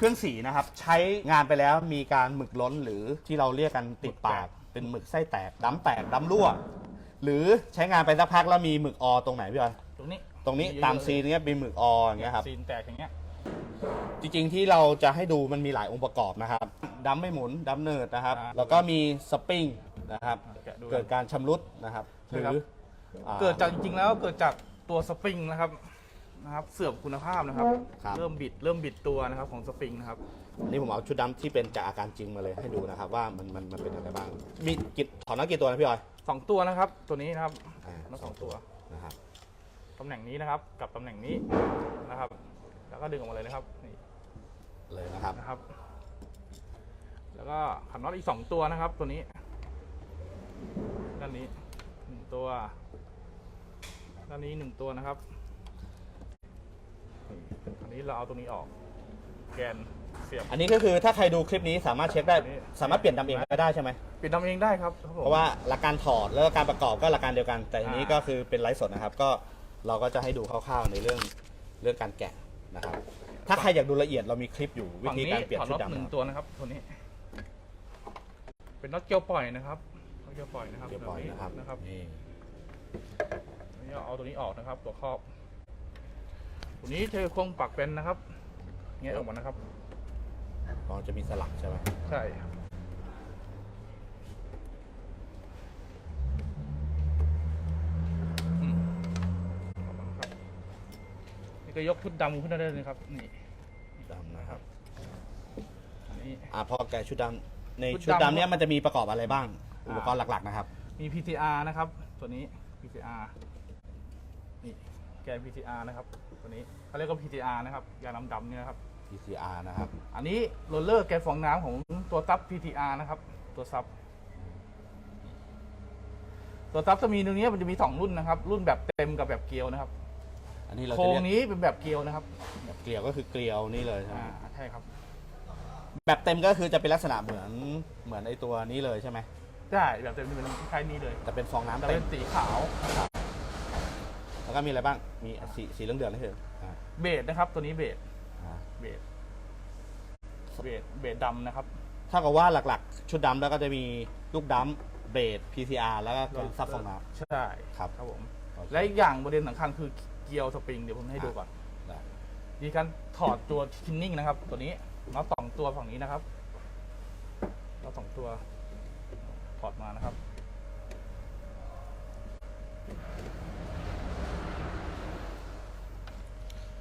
เครื่องสีนะครับ ใช้งานไปแล้วมีการหมึกล้นหรือที่เราเรียกกันติดปาก เป็นหมึกไส้แตกดำแตกดำรั่ว หรือใช้งานไปสักพักแล้วมีหมึกออตรงไหนพี่บอยตรงนี้ตรงนี้ตามซีนเนี้ยเป็นหมึกอออย่างเงี้ยครับซีนแตกอย่างเงี้ยจริงๆที่เราจะให้ดูมันมีหลายองค์ประกอบนะครับดัมไม่หมุนดัมเนิร์ดนะครับ แล้วก็มีสปริงนะครับแกะดูเกิดการชำรุดนะครับหใช่รือครับอ่เกิดจากจริงๆแล้วเกิดจากตัวสปริงนะครับ นะครับเสื่อมคุณภาพนะครับ ครับ เริ่มบิดเริ่มบิดตัวนะครับของสปริงนะครับอันนี่ผมเอาชุดดำที่เป็นจากอาการจริงมาเลยให้ดูนะครับ ว่ามันมันมันเป็นอะไรบ้าง มีกี่ถอนนักกี่ตัวนะพี่ออยสองตัวนะครับ ตัวนี้นะครับอ่าทั้งสองตัวนะครับตำแหน่งนี้นะครับ กับตำแหน่งนี้นะครับ แล้วก็ดึงออกมาเลยนะครับนี่เลยนะครับนะครับ แล้วก็ขันน็อตอีกสองตัวนะครับ ตัวนี้ด้านนี้หนึ่งตัวด้านนี้หนึ่งตัวนะครับ นี่อันนี้เราเอาตรงนี้ออก แกนเสียบ อันนี้ก็คือถ้าใครดูคลิปนี้สามารถเช็คได้นี่สามารถเปลี่ยนดำเองก็ได้ใช่ไหม ปิดทำเองได้ครับครับผม เพราะว่าหลักการถอดแล้วก็การประกอบก็หลักการเดียวกัน แต่ทีนี้อ่า ก็คือเป็นไลฟ์สดนะครับ ก็เราก็จะให้ดูคร่าวๆในเรื่องเรื่องการแกะนะครับ ถ้าใครอยากดูละเอียดเรามีคลิปอยู่วิฝั่งธีนี้การเปลี่ยนถอดชุน็ดอตดำหนึ่งนะครับ ตัวนะครับตัวนี้ เป็นน็อตเกลียวปล่อยนะครับน็อตเกลียวปล่อยนะครับเดี๋ยวปล่อยนะครับนะครับนี่อันนี้เอาตัวนี้ออกนะครับ ตัวครอบตั วนี้เจอโครงปักเป็นนะครับแงะออกมานะครับอ๋อจะมีสลักใช่ไหมใช่ครับอืมออกมาครับนี่ก็ยกชุดดำขึ้นมาได้เลยครับ นี่ดำนะครับอันนี้ อ่าพอแกะชุดดำในชุชุดดดำดำ เนี้ยมันจะมีประกอบอะไรบ้างอ่าอุปกรณ์หลักๆนะครับ มี PTR นะครับ ตัวนี้ PTR นี่แก น PTR นะครับตัวนี้เขาเรียกว่า PTR นะครับยาน้ำดำเนี่ยนะครับ PCR นะครับ อันนี้โรลเลอร์แกนฟองน้ำของตัวซับ PTR นะครับ ตัวซับตัวซับจะมีตรงนี้มันจะมีสองรุ่นนะครับ รุ่นแบบเต็มกับแบบเกลียวนะครับ อันนี้เราโครจะงเรียกนี้เป็นแบบเกลียวนะครับแบบเกลียวก็คือเกลียวนี่เลยใช่ไหมอ่าใช่ครับแบบเต็มก็คือจะเป็นลักษณะเหมือนเหมือนไอตัวนี้เลยใช่ไหม ได้แบบเต็มจะเป็นคล้ายๆนี้เลยแต่เป็นฟองน้ำแต่เต็เป็มนสีขาว แล้วก็มีอะไรบ้าง มีสีสีเหลืองเดือดนี่คืออ่าเบสนะครับ ตัวนี้เบสอ่าเบสเบสเบสดำนะครับถ้ากับว่าหลักๆ ชุดดำแล้วก็จะมีลูกดำเบรด PCR แล้วก็การซับฟองน้ใช่ครับ ครับผมำและอีกอย่างประเด็นสำคัญคือเกลียวสปริงเดี๋ยวผมให้ดูก่อนได้ มีการถอดตัวทินนิ่งนะครับ ตัวนี้น็อตสองตัวฝั่งนี้นะครับน็อตสองตัวถอดมานะครับ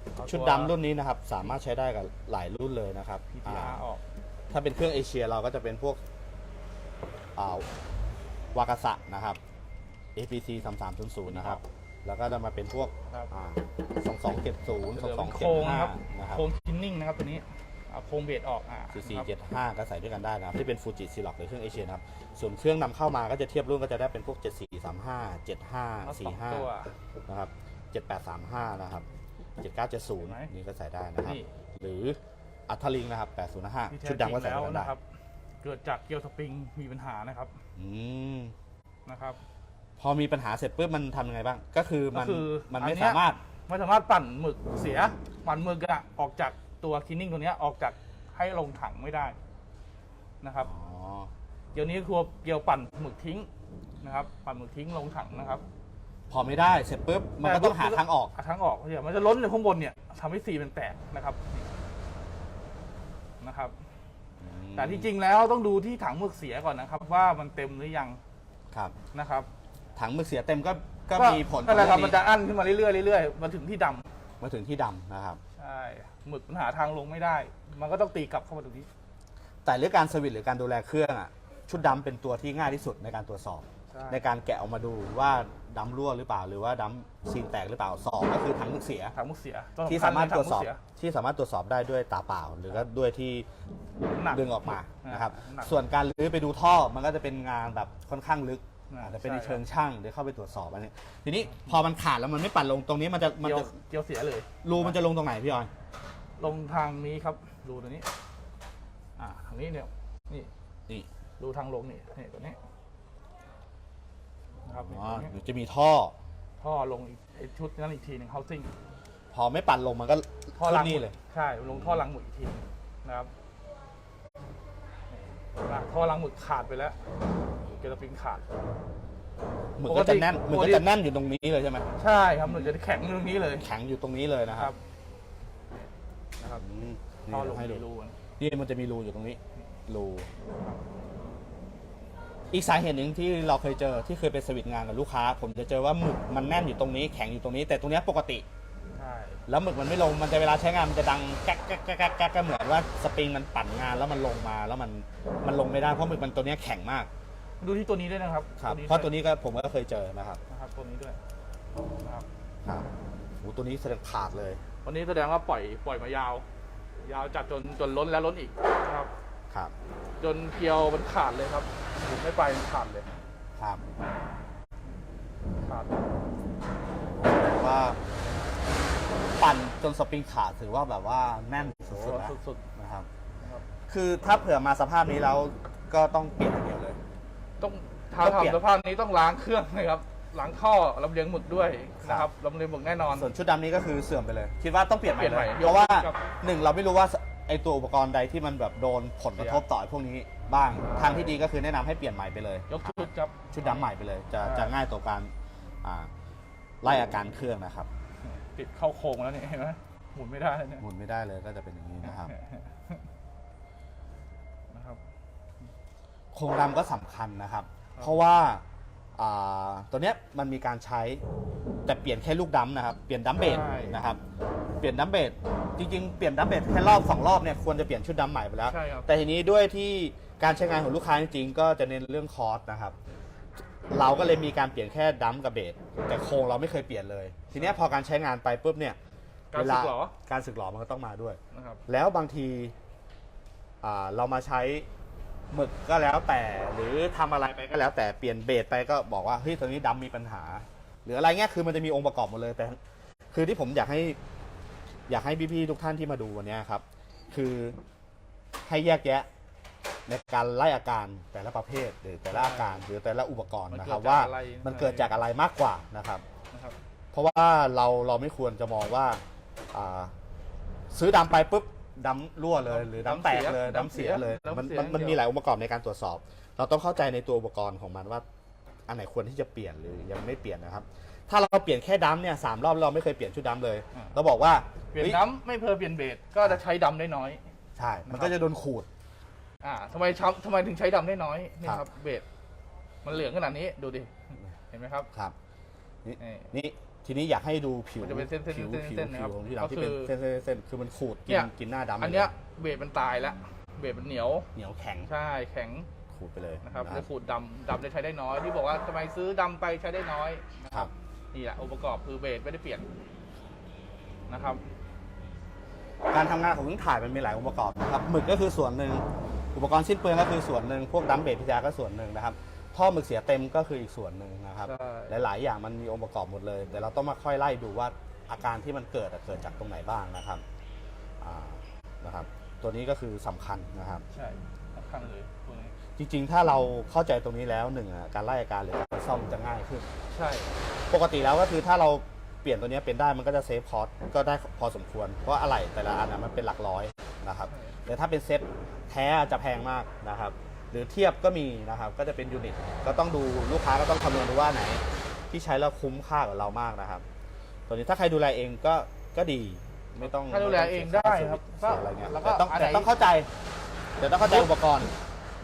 เอาตัว ชุดดำรุ่นนี้นะครับ สามารถใช้ได้กับหลายรุ่นเลยนะครับ PTR อ่าออก ถ้าเป็นเครื่องเอเชียเราก็จะเป็นพวกอ่าวากาสะนะครับ APC 3300นะครับ แล้วก็จะมาเป็นพวกครับอ่า2270เหลือเป็นโครง2275นะครับนะครับโครงทินนิ่งนะครับตัวนี้เอาโครงเบสออกอ่า CC ครับ75ก็ใส่ด้วยกันได้นะครับที่เป็นฟูจิซีล็อกหรือเครื่องเอเชียนะครับ ส่วนเครื่องนำเข้ามาก็จะเทียบรุ่นก็จะได้เป็นพวก7435น็อตสองตัว7545นะครับ 7835 นะครับ 7970 นี่ก็ใส่ได้นะครับนี่หรืออัทลิงนะครับที่805แท้ชุดดำก็จใส่ริงแล้วด้วยกันได้นะครับ เกิดจากเกลียวสปริงมีปัญหานะครับ อืมนะครับ พอมีปัญหาเสร็จปุ๊บมันทำยังไงบ้าง ก็คือมันก็คือมันอันไม่เนี้ยสามารถไม่สามารถปั่นหมึกเสีย ปั่นหมึกอะออกจากตัวคินนิ่งตัวเนี้ยออกจากให้ลงถังไม่ได้นะครับอ๋อเดี๋ยวนี้คือเกี่ยวปั่นหมึกทิ้งนะครับ ปั่นหมึกทิ้งลงถังนะครับ พอไม่ได้เสร็จปุ๊บมันก็ต้องหาทางออก หาทางออกเดี๋ยวมันจะล้นอยู่ข้างบนเนี่ยทำให้สีมันแตกนะครับนะครับ แต่ที่จริงแล้วต้องดูที่ถังหมึกเสียก่อนนะครับ ว่ามันเต็มหรือยังครับนะครับ ถังมือเสียเต็มก็ก็มีผลนั่นแหละครับตงมันจะอั้นขึ้นมาเรื่อยๆเรื่อยๆมาถึงที่ดำมาถึงที่ดำนะครับใช่หมึกมันหาทางลงไม่ได้ มันก็ต้องตีกลับเข้ามาตรงนี้แต่เรื่องการสวิตช์หรือการดูแลเครื่องอะชุดดำเป็นตัวที่ง่ายที่สุดในการตรวจสอบ ใช่ในการแกะออกมาดูว่าดำรั่วหรือเปล่า หรือว่าดำซีนแตกหรือเปล่าสองก็คือถังมือเสีย ถังมุกเสียที่สามารถตรวจสอบถังมุกเสียที่สามารถตรวจสอบได้ด้วยตาเปล่า หรือก็ด้วยที่หนักดึงออกมานะครับ หนักส่วนการลื้อไปดูท่อมันก็จะเป็นงานแบบค่อนข้างลึกอ่าอาจจะเป็นในใช่ เชิงช่างเดี๋ยวเข้าไปตรวจสอบอันนี้ทีนี้พอมันขาดแล้วมันไม่ปั่นลงตรงนี้มันจะมันเกี่ยวจะเกี่ยวเสียเลย รูมันจะลงตรงไหนพี่ออยลงทางนี้ครับรูตัวนี้ อ่าทางนี้เนี่ยนี่นี่รูทางลงนี่นี่ตัวนี้นะ ครับนี่อ๋อตัวนี้หรือจะมีท่อ ท่อลงอีกไอ้ชุดนั้นอีกทีหนึ่ง housing พอไม่ปั่นลงมันก็ท่อขึ้รันงนี่เลย ใช่ลงท่อรังหมุดอีกทีหนึ่งนะครับอะท่อรังหมึกขาดไปแล้วเกลปิงขาด หมึกก็จะแน่นปกติหมึกก็จะแน่นอยู่ตรงนี้เลยใช่ไหมใช่ครับหมึกจะแข็งตรงนี้เลยแข็งอยู่ตรงนี้เลยนะนะคครัรับบนะครับอืมท่อนี่ลงให้ในดูรูนะนี่มันจะมีรูอยู่ตรงนี้รู อีกสาเหตุหนึ่งที่เราเคยเจอที่เคยไปสวิตช์งานกับลูกค้า ผมจะเจอว่าหมึกมันแน่นอยู่ตรงนี้แข็งอยู่ตรงนี้แต่ตรงเนี้ยปกติ ใช่แล้วหมึกมันไม่ลงมันจะเวลาใช้งานมันจะดังแก๊กแก๊กแก๊กแก๊กแก๊กก็เหมือนว่าสปริงมันปั่นงานแล้วมันลงมาแล้วมันมันลงไม่ได้เพราะหมึกมันตัวเนี้ยแข็งมากดูที่ตัวนี้ด้วยนะครับเพราะตัวนี้ก็ผมก็เคยเจอนะครับนะครับตัวนี้ด้วยนะครับครับโอ้ตัวนี้แสดงขาดเลย วันนี้แสดงว่าปล่อยปล่อยมายาว ยาวจัดจนจนล้นแล้วล้นอีกนะครับครับ จนเกลียวมันขาดเลยครับ หมุนไม่ไปมันขาดเลยครับขาดว่า ปั่นจนสปริงขาดถือว่าแบบว่าแน่นโอ้สุดๆนะสุดนะครับๆนะครับ คือถ้าเผื่อมาสภาพนี้แล้วก็ต้องเปลี่ยนอย่างเดียวเลย ต้องถ้าต้องเปลี่ยน ทำสภาพนี้ต้องล้างเครื่องนะครับล้างท่อลำเลียงหมึกด้วยนะครับลำเลียงหมึกแน่นอน ส่วนชุดดำนี้ก็คือเสื่อมไปเลย คิดว่าต้องเปลี่ยนใหม่เปลี่ยนใหม่เลยเพราะว่าครับ หนึ่งเราไม่รู้ว่า ไอตัวอุปกรณ์ใดที่มันแบบโดนผลกระทบต่อไอ้พวกนี้บ้างทางที่ดีก็คือแนะนำให้เปลี่ยนใหม่ไปเลย ยกชุดครับ ชุดดำใหม่ไปเลย จะใช่จะง่ายต่อการอ่าไล่อาการเครื่องนะครับติดเข้าโครงแล้วเนี่ยเห็นไหมหมุนไม่ได้เนี่ย หมุนไม่ได้เลยก็จะเป็นอย่างนี้นะครับ นะครับ โครงดำก็สำคัญนะครับ เพราะว่าอ่าตัวเนี้ยมันมีการใช้แต่เปลี่ยนแค่ลูกดัมนะครับ เปลี่ยนดัมเบดใช่ นะครับเปลี่ยนดัมเบดจริงๆ เปลี่ยนดัมเบดแค่รอบสองรอบเนี่ยควรจะเปลี่ยนชุดดัมใหม่ไปแล้ว ใช่ครับ แต่ทีนี้ด้วยที่การใช้งานของลูกค้าจริงๆก็จะเน้นเรื่องคอสนะครับ เราก็เลยมีการเปลี่ยนแค่ดัมกับเบดแต่โครงเราไม่เคยเปลี่ยนเลย ทีเนี้ยพอการใช้งานไปปุ๊บเนี่ยการเวสึลากหรอ การสึกหลอมันก็ต้องมาด้วย นะครับ แล้วบางทีอ่าเรามาใช้หมึกก็แล้วแต่ หรือทำอะไรไปก็แล้วแต่เปลี่ยนเบสไปก็บอกว่าเฮ้ยตรงนี้ดำมีปัญหา หรืออะไรเงี้ยคือมันจะมีองค์ประกอบหมดเลยแต่ คือที่ผมอยากให้ อยากให้พี่ๆทุกท่านที่มาดูวันเนี้ยครับ คือให้แยกแยะในการไล่อาการแต่ละประเภทหรือแต่ละอาการหรือแต่ละอุปกรณ์นะครับ ว่ามันเกิดจากอะไรมากกว่านะครับนะครับเพราะว่าเราเราไม่ควรจะมองว่าอ่าซื้อดำไปปุ๊บดำรั่วเลย หรือดำแตกเลยดำเสียเลยมันมันมันมีหลายองค์ประกอบในการตรวจสอบ เราต้องเข้าใจในตัวอุปกรณ์ของมันว่า อันไหนควรที่จะเปลี่ยนหรือยังไม่เปลี่ยนนะครับ ถ้าเราเปลี่ยนแค่ดำเนี่ยสามรอบเราไม่เคยเปลี่ยนชุดดำเลยเราบอกว่าเปลี่ยนฮ้น้ำไม่เพอเปลี่ยนเบสก็จะใช้ดำได้น้อย ใช่ มันก็จะโดนขูด อ่าทำไมช้ำทำไมถึงใช้ดำได้น้อยนี่ครับครับเบสมันเหลืองขนาดนี้ดูดิ เห็นไหมครับ ครับ นี่ นี่นี่ทีนี้อยากให้ดูผิวมันจะเป็นเส้นๆผิวเส้นๆผิวเส้นๆนะครับผิวของที่ก็ดำที่คือเป็นเส้นเส้นเส้นคือมันขูดกิเนี่นย กินหน้าดำอันเนี้ยเบสมันตายแล้วเบสมันเหนียว เหนียวแข็งใช่แข็งขูดไปเลยนะครับเลยขูดดำดำได้ใช้ได้น้อยที่บอกว่าทำไมซื้อดำไปใช้ได้น้อย ครับ นี่แหละองค์ประกอบคือเบสไม่ได้เปลี่ยนนะครับ การทำงานของเครื่องถ่ายมันมีหลายองค์ประกอบนะครับหมึกก็คือส่วนหนึ่งอุปกรณ์สิ้นเปลืองก็คือส่วนหนึ่งพวกดัมเบลพิจาก็ส่วนหนึ่งนะครับท่อหมึกเสียเต็มก็คืออีกส่วนหนึ่งนะครับ ใช่ หลาย ๆ อย่างมันมีองค์ประกอบหมดเลย แต่เราต้องมาค่อยไล่ดูว่าอาการที่มันเกิดอะเกิดจากตรงไหนบ้างนะครับอ่านะครับ ตัวนี้ก็คือสำคัญนะครับ ใช่สำคัญเลยตัวนี้ จริง ๆ ถ้าเราเข้าใจตรงนี้แล้วหนึ่งอะการไล่อาการหรือการซ่อมจะง่ายขึ้น ใช่ ปกติแล้วก็คือถ้าเราเปลี่ยนตัวเนี้ยเป็นได้มันก็จะเซฟคอสก็ได้พอสมควร เพราะอะไหล่แต่ละอันนะมันเป็นหลักร้อยนะครับแต่ถ้าเป็นเซตแท้จะแพงมากนะครับ หรือเทียบก็มีนะครับก็จะเป็นยูนิตก็ต้องดูลูกค้าก็ต้องคำนวณดูว่าไหน ที่ใช้แล้วคุ้มค่ากับเรามากนะครับ ตัวนี้ถ้าใครดูแลเองก็ก็ดีไม่ต้องถ้าดูแลเองได้ครับเสียอะไรเงี้ยแล้วก็แต่ต้องอันไหน แต่ต้องเข้าใจแต่ต้องเข้าใจอุปกรณ์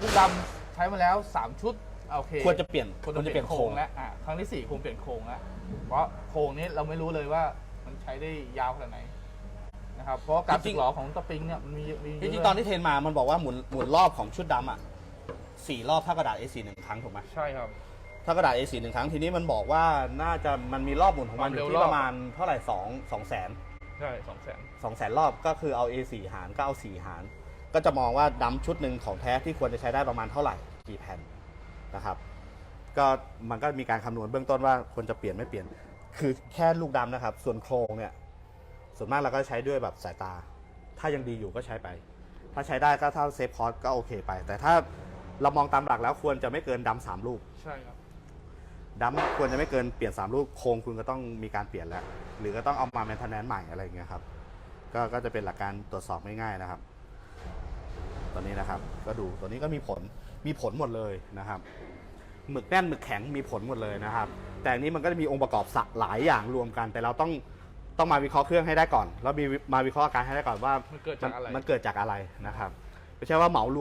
ลูกดำใช้มาแล้ว 3 ชุดโอเคควรจะเปลี่ยนควรจะเปลี่ยนโครงแล้วอะครั้งที่สี่ควรเปลี่ยนโครงแล้วเพราะโครงนี้เราไม่รู้เลยว่ามันใช้ได้ยาวขนาดไหนนะครับเพราะว่าการจริสึงกๆหลอของสปริงเนี่ยมันมีมีจเยะริงๆตอนที่เทรนมามันบอกว่าหมุนหมุนรอบของชุดดำอะสี่รอบเท่ากระดาษ A4 หนึ่งครั้งถูกไหมใช่ครับ เท่ากระดาษ A4 หนึ่งครั้งทีนี้มันบอกว่าน่าจะมันมีรอบหมุนของมันอยู่ความเร็วที่รอบประมาณเท่าไหร่สองสองแสนใช่สองแสนสองแสนรอบก็คือเอา A4 หารก็เอา4หาร ก็จะมองว่าดำชุดหนึ่งของแท้ที่ควรจะใช้ได้ประมาณเท่าไหร่กี่แผ่นนะครับ ก็มันก็มีการคำนวณเบื้องต้นว่าควรจะเปลี่ยนไม่เปลี่ยน คือแค่ลูกดำนะครับ ส่วนโครงเนี่ย ส่วนมากเราก็ใช้ด้วยแบบสายตา ถ้ายังดีอยู่ก็ใช้ไป ถ้าใช้ได้ก็ถ้าเซฟคอสก็โอเคไป แต่ถ้าเรามองตามหลักแล้วควรจะไม่เกินดำสามลูก ใช่ครับดัมควรจะไม่เกินเปลี่ยน 3 ลูกโครงคุณก็ต้องมีการเปลี่ยนแล้ว หรือก็ต้องเอามาแมนเทนแนนใหม่อะไรอย่างเงี้ยครับ ก็ก็จะเป็นหลักการตรวจสอบง่ายๆนะครับ ตัวนี้นะครับ ก็ดูตัวนี้ก็มีผลมีผลหมดเลยนะครับหมึกแน่นหมึกแข็งมีผลหมดเลยนะครับ แต่อันนี้มันก็จะมีองค์ประกอบสะหลายอย่างรวมกัน แต่เราต้องต้องมาวิเคราะห์เครื่องให้ได้ก่อน แล้วมีมาวิเคราะห์อาการให้ได้ก่อนว่ามันเกิดจากอะไรมันเกิดจากอะไรนะครับ ไม่ใช่ว่าเหมารวม